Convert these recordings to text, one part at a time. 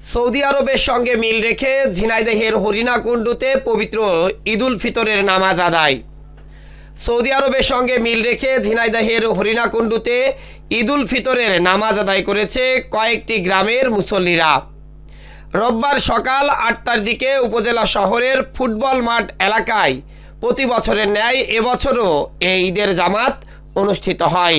Saudi আরবের সঙ্গে মিল রেখে ঝিনাইদহের হরিণাকুণ্ডুতে পবিত্র ঈদুল ফিতরের নামাজ আদায়। সৌদি আরবের সঙ্গে মিল রেখে ঝিনাইদহের হরিণাকুণ্ডুতে ঈদুল ফিতরের নামাজ আদায় করেছে কয়েকটি গ্রামের মুসল্লিরা। রোববার সকাল আটটার দিকে উপজেলা শহরের ফুটবল মাঠ এলাকায় প্রতি বছরের ন্যায় এবছরও এই ঈদের জামাত অনুষ্ঠিত হয়।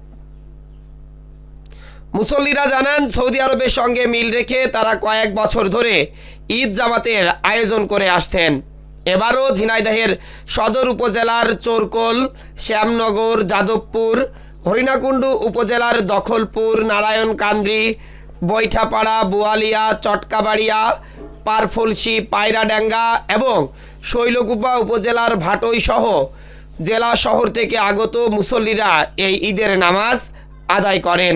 মুসল্লিরা জানান, সৌদি আরবের সঙ্গে মিল রেখে তারা কয়েক বছর ধরে ঈদ জামাতের আয়োজন করে আসতেন এবারও ঝিনাইদহের সদর উপজেলার চোরকোল, শ্যামনগর, যাদবপুর, হরিণাকুণ্ডু উপজেলার দখলপুর নারায়ণকান্দ্রি বৈঠাপাড়া, বোয়ালিয়া, চটকাবাড়িয়া, পারফলসি, পায়রাডাঙ্গা এবং শৈলকুপা উপজেলার ভাটই সহ জেলা শহর থেকে আগত মুসল্লিরা এই ঈদের নামাজ আদায় করেন।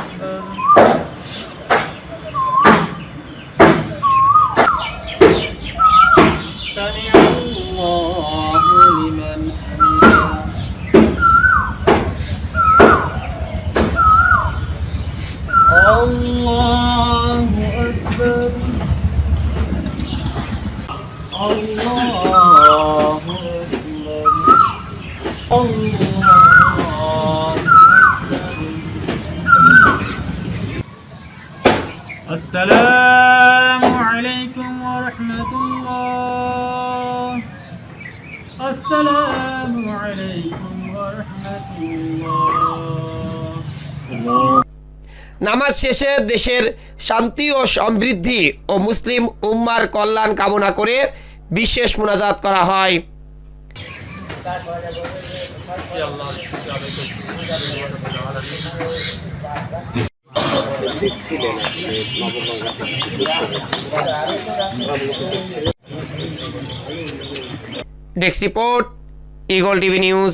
الله أكبر. الله أكبر. الله السلام عليكم ورحمة الله. السلام عليكم ورحمة الله নামাজ শেষে দেশের শান্তি ও সমৃদ্ধি ও মুসলিম উম্মার কল্যাণ কামনা করে বিশেষ মোনাজাত করা হয়। Desk report, eagle TV news.